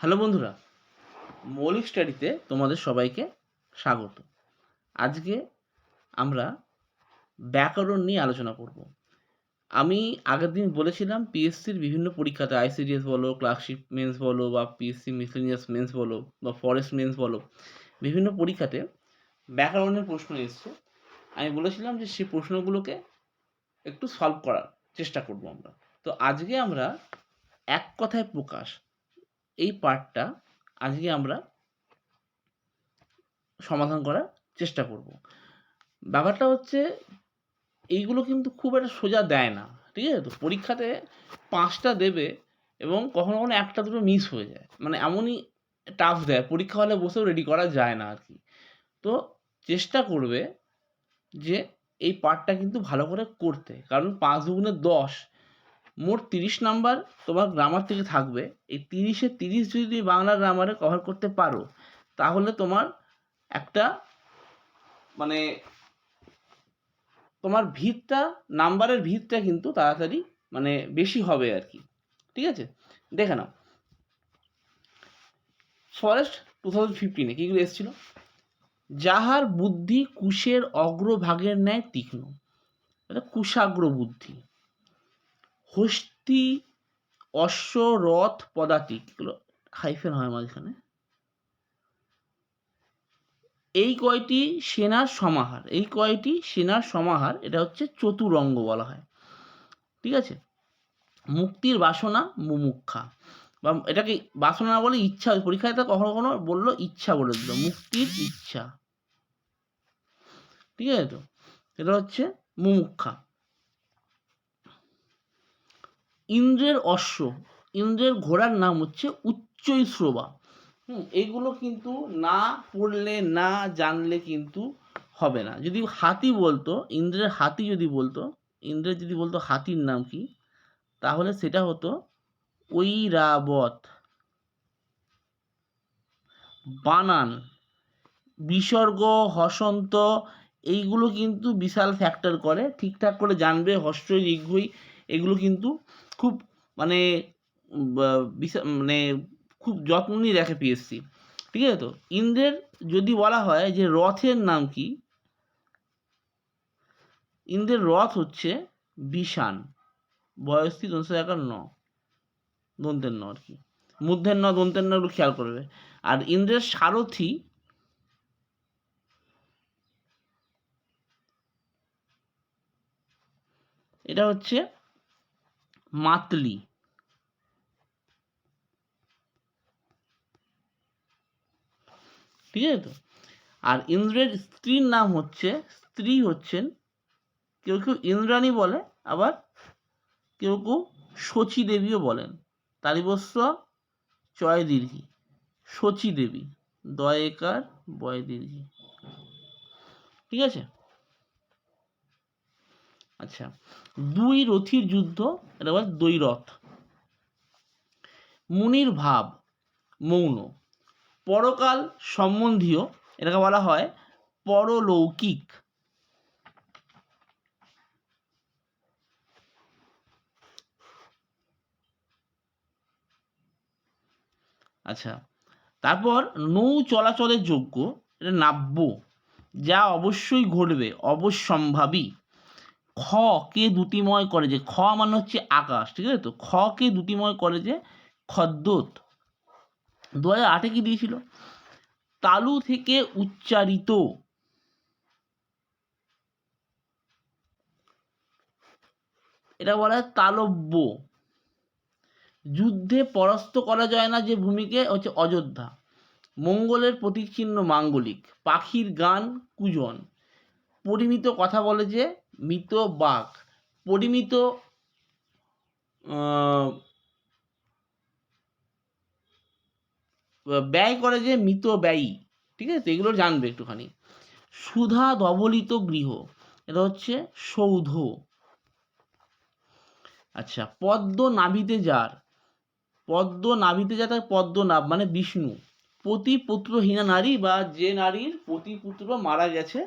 Hello বন্ধুরা, মৌলিক স্টাডিতে তোমাদের সবাইকে স্বাগত। আজকে আমরা ব্যাকরণ নিয়ে আলোচনা করব। আমি আগের দিন বলেছিলাম পিএসসির বিভিন্ন পরীক্ষাতে আইসিডিএস বলো ক্লার্কশিপ মেন্স বলো বা পিএসসি মিসলেনিয়াস মেন্স বলো বা ফরেস্ট মেন্স বলো, বিভিন্ন পরীক্ষাতে ব্যাকরণের প্রশ্ন এসছে। আমি বলেছিলাম যে সেই প্রশ্নগুলোকে একটু সলভ করার চেষ্টা করব আমরা। তো আজকে আমরা এক কথায় প্রকাশ এই পার্টটা আজকে আমরা সমাধান করার চেষ্টা করব। ব্যাপারটা হচ্ছে এইগুলো কিন্তু খুব একটা সোজা দেয় না, ঠিক আছে? তো পরীক্ষাতে পাঁচটা দেবে এবং কখনো কখনো একটা দুটো মিস হয়ে যায়। মানে এমনই টাফ দেয়, পরীক্ষা হলে বসেও রেডি করা যায় না আর কি। তো চেষ্টা করবে যে এই পার্টটা কিন্তু ভালো করে করতে। কারণ পাঁচ দুগুণে দশ মোট তিরিশ নাম্বার তোমার গ্রামার থেকে থাকবে। এই তিরিশে তিরিশ যদি তুমি বাংলা গ্রামারে কভার করতে পারো, তাহলে তোমার একটা মানে তোমার ভিতটা নাম্বারের ভিতটা কিন্তু তাড়াতাড়ি মানে বেশি হবে আর কি। ঠিক আছে? দেখে নাও। ফরেস্ট টু থাউজেন্ড ফিফটিনে কীগুলো এসেছিল? যাহার বুদ্ধি কুশের অগ্রভাগের ন্যায় তীক্ষ্ণ। এটা কুশাগ্র বুদ্ধি হস্তি অশ্ব রথ পদাতিক এগুলো হাইফেন হয় মাঝখানে। এই কয়টি সেনার সমাহার, এই কয়টি সেনার সমাহার, এটা হচ্ছে চতুরঙ্গ বলা হয়। ঠিক আছে? মুক্তির বাসনা মুমুক্ষা। বা এটাকে বাসনা বলে ইচ্ছা পরীক্ষায় কখনো কখনো বলল ইচ্ছা বলে দিল, মুক্তির ইচ্ছা। ঠিক আছে তো? এটা হচ্ছে মুমুক্ষা। ইন্দ্রের অশ্ব, ইন্দ্রের ঘোড়ার নাম হচ্ছে উচ্চই শ্রবা হুম, এগুলো কিন্তু না পড়লে, না জানলে কিন্তু হবে না। যদি হাতি বলতো, ইন্দ্রের হাতি যদি বলতো, ইন্দ্রের যদি বলতো হাতির নাম কি, তাহলে সেটা হতো ঐরাবত। বানান, বিসর্গ, হসন্ত, এইগুলো কিন্তু বিশাল ফ্যাক্টর করে। ঠিকঠাক করে জানবে হস্যই দীর্ঘই এগুলো কিন্তু খুব মানে মানে খুব যত্ন নিয়ে রাখে পিএসসি ঠিক আছে তো? ইন্দ্রের যদি বলা হয় যে রথের নাম কি? ইন্দ্রের রথ হচ্ছে বিষান বয়সী দন্ত একার ন দন্তের ন আর কি। মধ্যের ন দন্তের ন একটু খেয়াল করবে। আর ইন্দ্রের সারথি এটা হচ্ছে মাতলি। ঠিক আছে তো? আর ইন্দ্রের স্ত্রীর নাম হচ্ছে, স্ত্রী হচ্ছেন, কেউ কেউ ইন্দ্রাণী বলে, আবার কেউ কেউ শচী দেবীও বলেন। তালিবস্ব চয় দীর্ঘি। শচী দেবী দয় একার বয় দীর্ঘি। ঠিক আছে? আচ্ছা দুই রথির যুদ্ধ, এটা বলে দ্বৈরথ মুনির ভাব, মৌন। পরকাল সম্বন্ধীয়, এটাকে বলা হয় পরলৌকিক। আচ্ছা তারপর নৌ চলাচলের যোগ্য, এটা নাব্য, যা অবশ্যই ঘটবে, অবশ্যম্ভাবী। খ কে দুটিময় করে যে, খ মানে হচ্ছে আকাশ, ঠিক আছে তো? খ কে দুটিময় করে যে, খদ্যোত। দু হাজার আটে কি দিয়েছিল? তালু থেকে উচ্চারিত। এটা বলা হয় তালব্য। যুদ্ধে পরাস্ত করা যায় না যে ভূমিকে, হচ্ছে অযোধ্যা। মঙ্গলের প্রতীক চিহ্ন মাঙ্গলিক, পাখির গান কুজন। পরিমিত কথা বলে যে মৃত বাঘ পরিমিত ব্যয় করে যে মৃত ব্যয়ী, ঠিক আছে? এগুলো জানবে একটুখানি। সুধা ধবলিত গৃহ, এটা হচ্ছে সৌধ। আচ্ছা পদ্ম নাভিতে যার, পদ্ম নাভিতে যা তার পদ্ম নাভ মানে বিষ্ণু। পতি পুত্রহীনা নারী বা যে নারীর পতি পুত্র মারা গেছে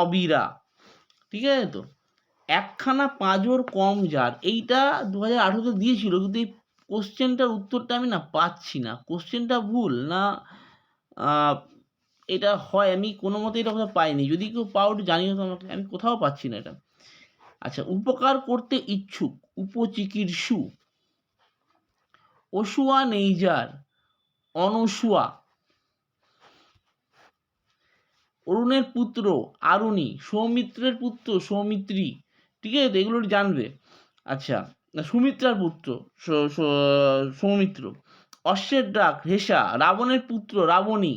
অবিরা। ঠিক আছে তো? একখানা পাঁজর কম যার। এইটা দু হাজার আঠেরোতে দিয়েছিল, কিন্তু এই কোশ্চেনটার উত্তরটা আমি না পাচ্ছি না। কোশ্চেনটা ভুল না এটা হয়, আমি কোনো মতে এটা কোথাও পাইনি। যদি কেউ পাও জানিও তো আমাকে, আমি কোথাও পাচ্ছি না এটা। আচ্ছা উপকার করতে ইচ্ছুক, উপচিকিৎসু। অসুয়া নেই যার, অনসুয়া। অরুণের পুত্র আরুণী, সৌমিত্রের পুত্র সৌমিত্রী, ঠিক আছে? তো এগুলো জানবে। আচ্ছা সুমিত্রার পুত্র সৌমিত্র, অশ্বের ডাক, হেসা, রাবণের পুত্র, রাবণী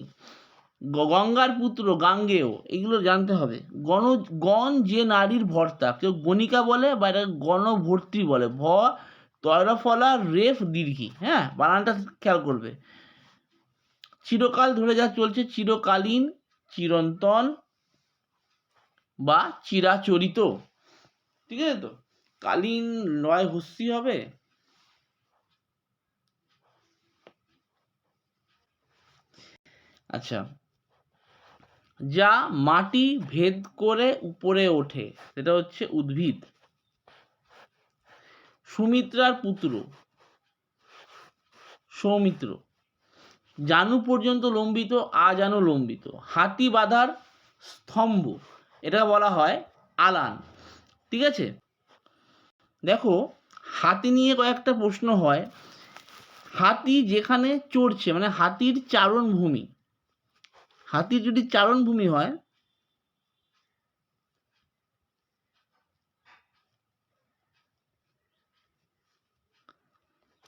গঙ্গার পুত্র, গাঙ্গেয়, এগুলো জানতে হবে। গণ গণ যে নারীর ভর্তা, কেউ গণিকা বলে বা এটা গণভর্তি বলে, ভ তয়রফলা রেফ, দীর্ঘি হ্যাঁ? বানানটা খেয়াল করবে। চিরকাল ধরে যা চলছে, চিরকালীন চিরন্তন বা চিরাচরিত। ঠিক আছে তো? কালীন লয় হুস্যি হবে? আচ্ছা। যা মাটি ভেদ করে উপরে ওঠে, সেটা হচ্ছে উদ্ভিদ। সুমিত্রার পুত্র। সৌমিত্র। জানু পর্যন্ত লম্বিত আজানু লম্বিত। হাতি বাঁধার স্তম্ভ, এটা বলা হয় আলান। ঠিক আছে? দেখো, হাতি নিয়ে কয়েকটা প্রশ্ন হয়। হাতি যেখানে চড়ছে মানে হাতির চারণভূমি। হাতির যদি চারণভূমি হয়,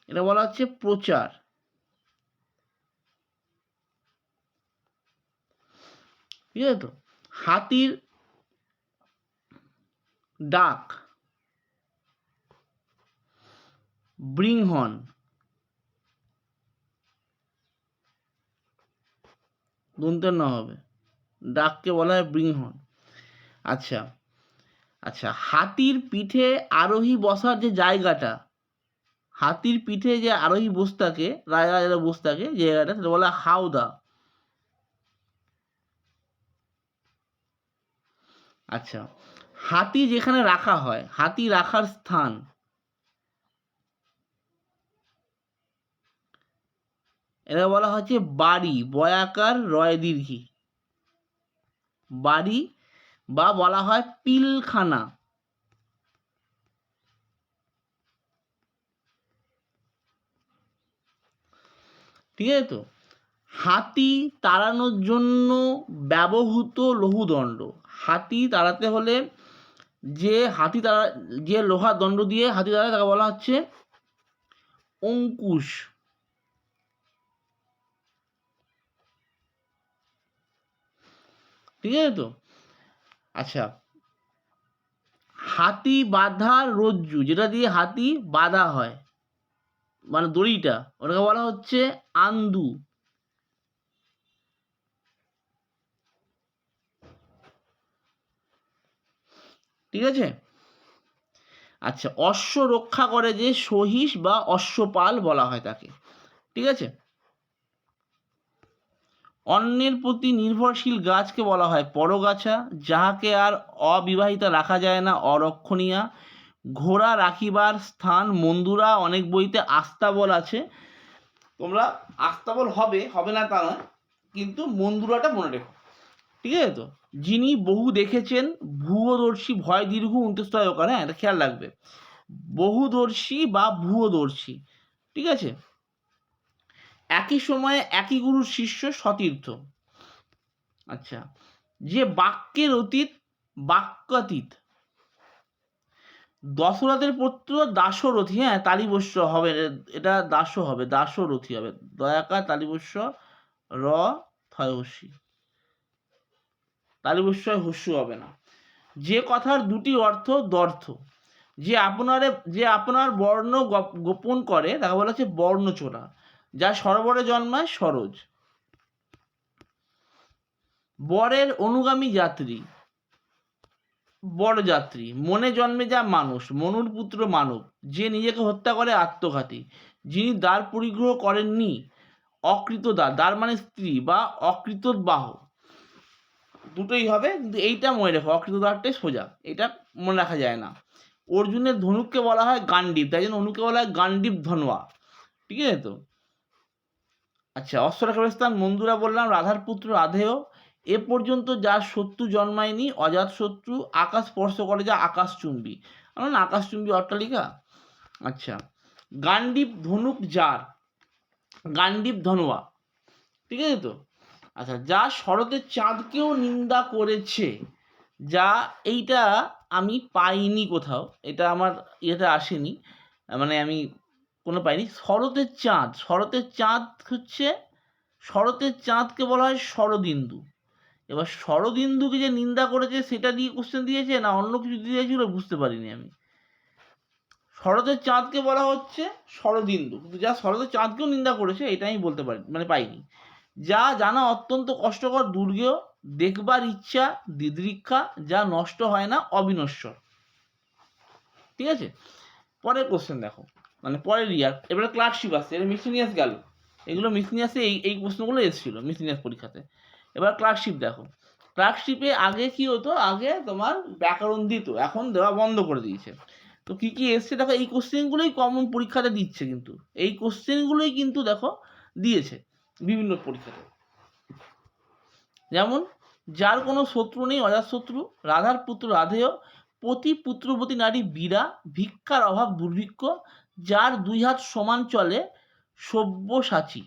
এটা বলা হচ্ছে প্রচার। ঠিক আছে তো? হাতির ডাক ব্রিংহন দন্তের না হবে। ডাককে বলা হয় ব্রিংহন আচ্ছা আচ্ছা হাতির পিঠে আরোহী বসার যে জায়গাটা, হাতির পিঠে যে আরোহী বসে থাকে, রাজা থাকে, যে জায়গাটা, সেটা বলা হয় হাওদা। আচ্ছা হাতি যেখানে রাখা হয়, হাতি রাখার স্থান। এটা বলা হচ্ছে বাড়ি, বয়াকার রয় দীর্ঘি বাড়ি বা বলা হয় পিলখানা। ঠিক আছে তো? হাতি তাড়ানোর জন্য ব্যবহৃত লৌহদণ্ড। হাতি তাড়াতে হলে যে হাতি তাড়া, যে লোহার দণ্ড দিয়ে হাতি তাড়ায় তাকে বলা হচ্ছে অঙ্কুশ। ঠিক আছে তো? আচ্ছা। হাতি বাঁধার রজ্জু, যেটা দিয়ে হাতি বাঁধা হয় মানে দড়িটা, ওটাকে বলা হচ্ছে আন্দু। ঠিক আছে? আচ্ছা অশ্ব রক্ষা করে যে সহিস বা অশ্বপাল বলা হয় তাকে, ঠিক আছে? অন্যের প্রতি নির্ভরশীল গাছকে বলা হয় পরগাছা, যাহাকে আর অবিবাহিতা রাখা যায় না, অরক্ষণীয়া। ঘোড়া রাখিবার স্থান মন্দুরা, অনেক বইতে আস্তাবল আছে। তোমরা আস্তাবল হবে হবে না তা নয়, কিন্তু মন্দুরাটা মনে রেখো, ঠিক আছে তো? যিনি বহু দেখেছেন, ভূয়দর্শী, ভয় দীর্ঘ উনত্রিশতয় ওকার হ্যাঁ এটা খেয়াল রাখবে। বহুদর্শী বা ভূয়দর্শী, ঠিক আছে? একই সময়ে একই গুরুর শিষ্য সতীর্থ। আচ্ছা যে বাক্যের অতীত, বাক্যাতীত। দশরথের পুত্র দাসরথী হ্যাঁ তালিবস্য হবে, এটা দাস হবে দাসরথী হবে। দয়াকা তালিবস্য, র, থয়সী। তালিবস্যয় হস্যু হবে না। যে কথার দুটি অর্থ দর্থ। যে আপনারে, যে আপনার বর্ণ গপ- গোপন করে, তাকে বলা হচ্ছে বর্ণচোরা, যা সরোবরে জন্মায় সরোজ। বরের অনুগামী যাত্রী বড় যাত্রী মনে জন্মে যা মানুষ, মনুর পুত্র মানব, যে নিজেকে হত্যা করে আত্মঘাতী, যিনি দ্বার পরিগ্রহ করেননি অকৃত দ্বার দ্বার মানে স্ত্রী বা অকৃত বাহ দুটোই হবে, কিন্তু এইটা মনে রেখো, অকৃত দ্বারটাই সোজা। এটা মনে রাখা যায় না। অর্জুনের ধনুককে বলা হয় গান্ডীব তাই জন্য অনুকে বলা হয় গান্ডীব ধনুয়া। ঠিক আছে তো? আচ্ছা অশ্বরাখাস্থান মন্দুরা বললাম রাধার পুত্র রাধেয়। এ পর্যন্ত যার শত্রু জন্মায়নি, অজাত শত্রু, আকাশ স্পর্শ করে যা আকাশ চুম্বি না আকাশ চুম্বি অট্টালিকা? আচ্ছা গান্ডীপ ধনুক যার? গান্ডীপ ধনুয়া। ঠিক আছে তো? আচ্ছা যা শরতের চাঁদকেও নিন্দা করেছে, যা এইটা আমি পাইনি কোথাও, এটা আমার ইয়েতে আসেনি মানে আমি কোনো পাইনি। শরতের চাঁদ শরতের চাঁদ হচ্ছে, শরতের চাঁদকে বলা হয় শরদিন্দু। এবার শরদিন্দুকে যে নিন্দা করেছে, সেটা দিয়ে কোশ্চেন দিয়েছে না অন্য কিছু দিয়েছিল বুঝতে পারিনি আমি। শরতের চাঁদকে বলা হচ্ছে শরদিন্দু, কিন্তু যা শরতের চাঁদকেও নিন্দা করেছে, এটা আমি বলতে পারি মানে পাইনি। যা জানা অত্যন্ত কষ্টকর, দুর্গেয়, দেখবার ইচ্ছা, দিদৃক্ষা, যা নষ্ট হয় না, অবিনশ্বর। ঠিক আছে? পরের কোশ্চেন দেখো। মানে পরের ইয়ার এবারে ক্লার্কশিপ আসছে। এটা মিসিনিয়াস গেল। এগুলো মিসিনিয়াসে এই এই প্রশ্নগুলো এসেছিল মিসিনিয়াস পরীক্ষাতে। এবার ক্লার্কশিপ দেখো। ক্লার্কশিপে আগে কি হতো? আগে তোমার ব্যাকরণ দিত এখন দেওয়া বন্ধ করে দিয়েছে। তো কি কি এসছে? দেখো, এই কোশ্চেনগুলোই কমন পরীক্ষাতে দিচ্ছে কিন্তু। এই কোশ্চেনগুলোই কিন্তু দেখো দিয়েছে। বিভিন্ন পরীক্ষাতে যেমন, যার কোনো শত্রু নেই অজাতশত্রু রাধার পুত্র রাধেয় প্রতি পুত্রবতী নারী বীরা, ভিক্ষার অভাব দুর্ভিক্ষ, যার দুই হাত সমান চলে সব্যসাচী।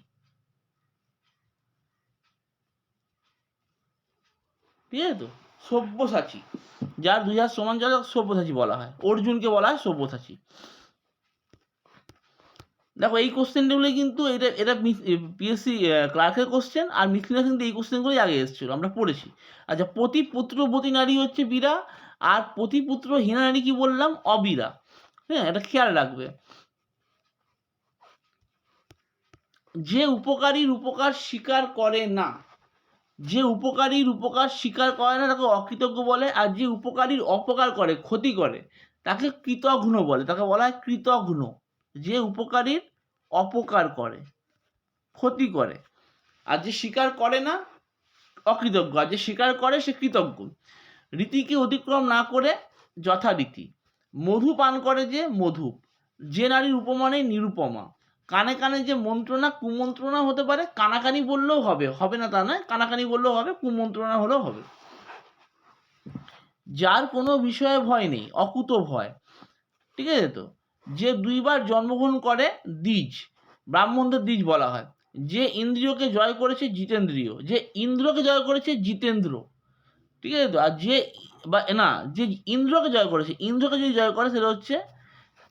ঠিক আছে তো? সব্যসাচী। যার দুই হাত সমান চলে সব্যসাচী বলা হয়। অর্জুনকে বলা হয় সব্যসাচী। দেখো, এই কোশ্চেনগুলো কিন্তু এটা এটা পিএসসি ক্লার্কের কোশ্চেন আর মিথিনা কিন্তু এই কোশ্চেনগুলোই আগে এসেছিল, আমরা পড়েছি। আচ্ছা প্রতি পুত্রবতী নারী হচ্ছে বীরা আর প্রতি পুত্র হীনা নারী কি বললাম? অবীরা। হ্যাঁ এটা খেয়াল রাখবে। যে উপকারীর উপকার স্বীকার করে না, যে উপকারীর উপকার স্বীকার করে না, তাকে অকৃতজ্ঞ বলে, আর যে উপকারীর অপকার করে, ক্ষতি করে, তাকে কৃতঘ্ন বলে, তাকে বলা হয় কৃতঘ্ন। যে উপকারীর অপকার করে, ক্ষতি করে। আর যে স্বীকার করে না, অকৃতজ্ঞ। আর যে স্বীকার করে, সে কৃতজ্ঞ। রীতিকে অতিক্রম না করে যথারীতি। মধু পান করে যে মধু, যে নারীর উপমানে নিরুপমা। কানে কানে যে মন্ত্রণা, কুমন্ত্রণা হতে পারে, কানাকানি বললেও হবে। হবে না তা নয়, কানাকানি বললেও হবে, কুমন্ত্রণা হলেও হবে। যার কোনো বিষয়ে ভয় নেই, অকুত ভয়। ঠিক আছে তো? যে দুইবার জন্মগ্রহণ করে দ্বিজ, ব্রাহ্মণদের দ্বিজ বলা হয়। যে ইন্দ্রিয়কে জয় করেছে জিতেন্দ্রিয়, যে ইন্দ্রকে জয় করেছে জিতেন্দ্র। ঠিক আছে তো? আর যে বা, না, যে ইন্দ্রকে জয় করেছে, ইন্দ্রকে যদি জয় করে সেটা হচ্ছে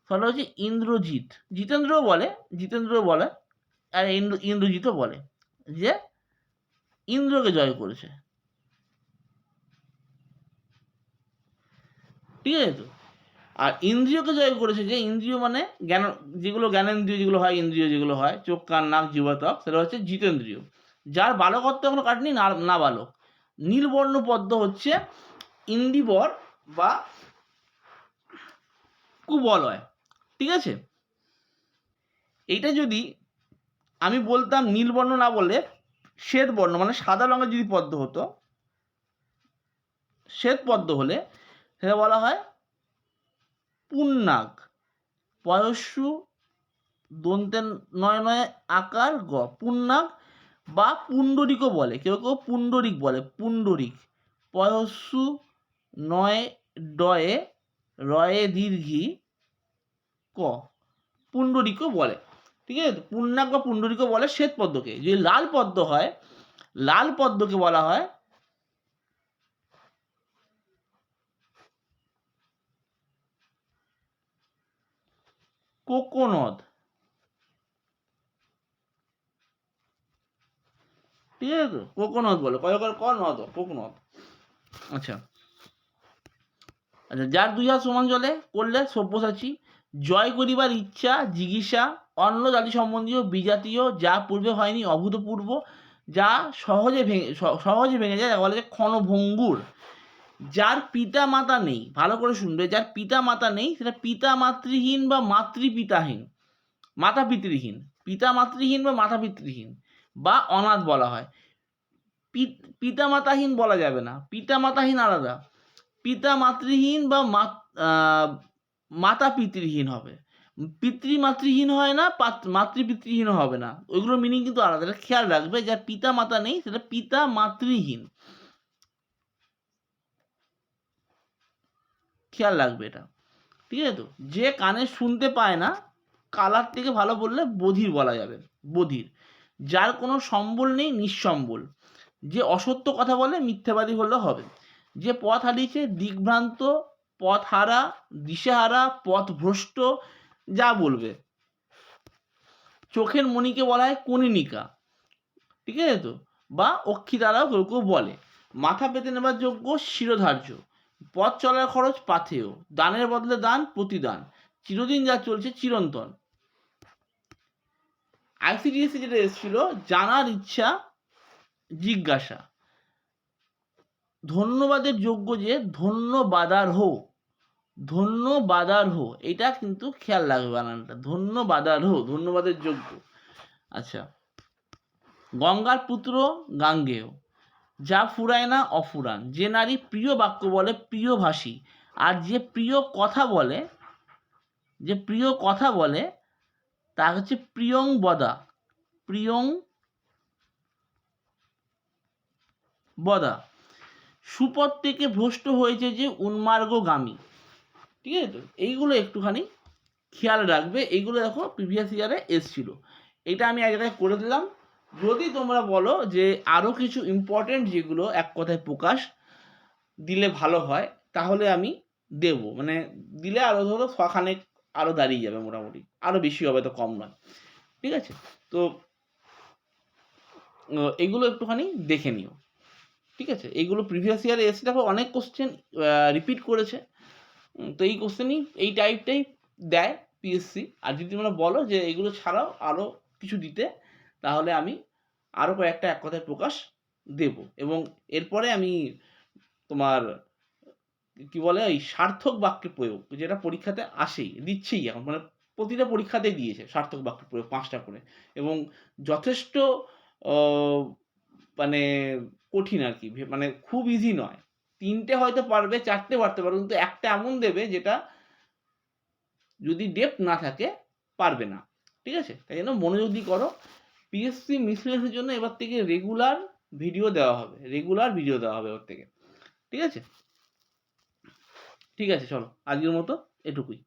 সেটা হচ্ছে ইন্দ্রজিৎ। জিতেন্দ্রও বলে জিতেন্দ্র বলে, আর ইন্দ্র, ইন্দ্রজিৎও বলে যে ইন্দ্রকে জয় করেছে। ঠিক আছে তো? আর ইন্দ্রিয়কে জয় করেছে যে ইন্দ্রিয় মানে জ্ঞান, যেগুলো জ্ঞানেন্দ্রিয় যেগুলো হয়, ইন্দ্রিয় যেগুলো হয়, চোখ, কান, নাক, জীবতক, সেটা হচ্ছে জিতেন্দ্রিয়। যার বালকত্ব এখনও কাটেনি, না না বালক। নীলবর্ণ পদ্ম হচ্ছে ইন্দিবর বা কুবলয়। ঠিক আছে? এইটা যদি আমি বলতাম নীলবর্ণ না বলে শ্বেত বর্ণ মানে সাদা রঙের যদি পদ্ম হতো শ্বেত পদ্ম হলে সেটা বলা হয় পুন্নাগ পয়স্যু দন্তের নয় নয় আকার গ পুন্নাগ বা পুণ্ডরিকও বলে, কেউ কেউ পুণ্ডরিক বলে, পুণ্ডরিক। পয়স্যু নয় ডয়ে, রয়ে দীর্ঘি ক, পুণ্ডরিকও বলে। ঠিক আছে? পুণ্যাক বা পুণ্ডরিকও বলে শ্বেত পদ্মকে। যদি লাল পদ্ম হয়, লাল পদ্মকে বলা হয় কোকোনদ ঠিক আছে? কোকোনদ বলে। কয় কয় ক নদ কোকোনদ আচ্ছা। আচ্ছা যার দুই হাত সমান জলে করলে সব্যসাচী। জয় করিবার ইচ্ছা, জিজ্ঞাসা, অন্য জাতি সম্বন্ধীয়, বিজাতীয়, যা পূর্বে হয়নি, অভূতপূর্ব, যা সহজে ভেঙে সহজে ভেঙে যায় বলে যে ক্ষণভঙ্গুর। যার পিতা মাতা নেই, ভালো করে শুনবে, যার পিতা মাতা নেই, সেটা পিতা মাতৃহীন বা মাতৃপিতাহীন মাতা পিতৃহীন পিতা মাতৃহীন বা মাতা পিতৃহীন বা অনাথ বলা হয়। পিতা মাতাহীন বলা যাবে না পিতা মাতাহীন আলাদা পিতা মাতৃহীন বা মাত- পিতৃহীন হবে। পিতৃমাতৃহীন হয় না, পাত- মাতৃপিতৃহীন হবে না, ওইগুলোর মিনিং কিন্তু আলাদা। খেয়াল রাখবে, যার পিতা মাতা নেই, সেটা পিতা মাতৃহীন খেয়াল রাখবে এটা। ঠিক আছে তো? যে কানে শুনতে পায় না কালার থেকে ভালো বললে বধির বলা যাবে, বধির। যার কোনো সম্বল নেই, নিঃসম্বল। যে অসত্য কথা বলে, মিথ্যাবাদী হলে হবে। যে পথ হারিয়েছে, দিগ্ভ্রান্ত পথ হারা দিশেহারা পথ ভ্রষ্ট যা বলবে। চোখের মণিকে বলা হয় কনিনিকা ঠিক আছে তো? বা অক্ষী দ্বারাও কেউ কেউ বলে। মাথা পেতে নেবার যোগ্য শিরোধার্য। পথ চলার খরচ পাথেয়। দানের বদলে দান, প্রতিদান। চিরদিন যা চলছে চিরন্তন। আইসিডিএসি যেটা এসেছিল, জানার ইচ্ছা, জিজ্ঞাসা। ধন্যবাদের যোগ্য যে ধন্যবাদার হো। ধন্যবাদার হো। এটা কিন্তু খেয়াল রাখবে বানানটা। ধন্যবাদার হো, ধন্যবাদের যোগ্য। আচ্ছা। গঙ্গার পুত্র গাঙ্গেয়। যা ফুরায় না, অফুরান। যে নারী প্রিয় বাক্য বলে, প্রিয় ভাষী। আর যে প্রিয় কথা বলে, যে প্রিয় কথা বলে তা হচ্ছে প্রিয়ং বদা। প্রিয়ং বদা। সুপথ থেকে ভ্রষ্ট হয়েছে যে উন্মার্গগামী। ঠিক আছে তো? এইগুলো একটুখানি খেয়াল রাখবে। এইগুলো দেখো প্রিভিয়াস ইয়ারে এসছিল। এটা আমি এক জায়গায় করে দিলাম। যদি তোমরা বলো যে আরও কিছু ইম্পর্টেন্ট যেগুলো এক কথায় প্রকাশ দিলে ভালো হয়, তাহলে আমি দেব। মানে দিলে আরও ধরো ছখানেক আরও দাঁড়িয়ে যাবে মোটামুটি। আরও বেশি হবে তো কম নয়। ঠিক আছে? তো এগুলো একটুখানি দেখে নিও। ঠিক আছে? এইগুলো প্রিভিয়াস ইয়ারে এসে দেখো অনেক কোশ্চেন রিপিট করেছে। তো এই কোশ্চেনই এই টাইপটাই দেয় পিএসসি আর যদি তোমরা বলো যে এগুলো ছাড়াও আরও কিছু দিতে তাহলে আমি আরও কয়েকটা এক কথায় প্রকাশ দেব এবং এরপরে আমি তোমার, কি বলে ওই সার্থক বাক্যের প্রয়োগ, যেটা পরীক্ষাতে আসেই, দিচ্ছেই এখন মানে প্রতিটা পরীক্ষাতেই দিয়েছে সার্থক বাক্য প্রয়োগ পাঁচটা করে এবং যথেষ্ট মানে কঠিন আর কি মানে খুব ইজি নয়। তিনটে হয়তো পারবে, চারটে পারতে পারবে, কিন্তু একটা এমন দেবে যেটা যদি ডেপথ না থাকে, পারবে না। ঠিক আছে? তাই জন্য মনোযোগ দিয়ে করো। পিএসসি মিসলেসের জন্য এবার থেকে রেগুলার ভিডিও দেওয়া হবে। রেগুলার ভিডিও দেওয়া হবে এবার থেকে। ঠিক আছে? ঠিক আছে, চলো। আজকের মতো এটুকুই।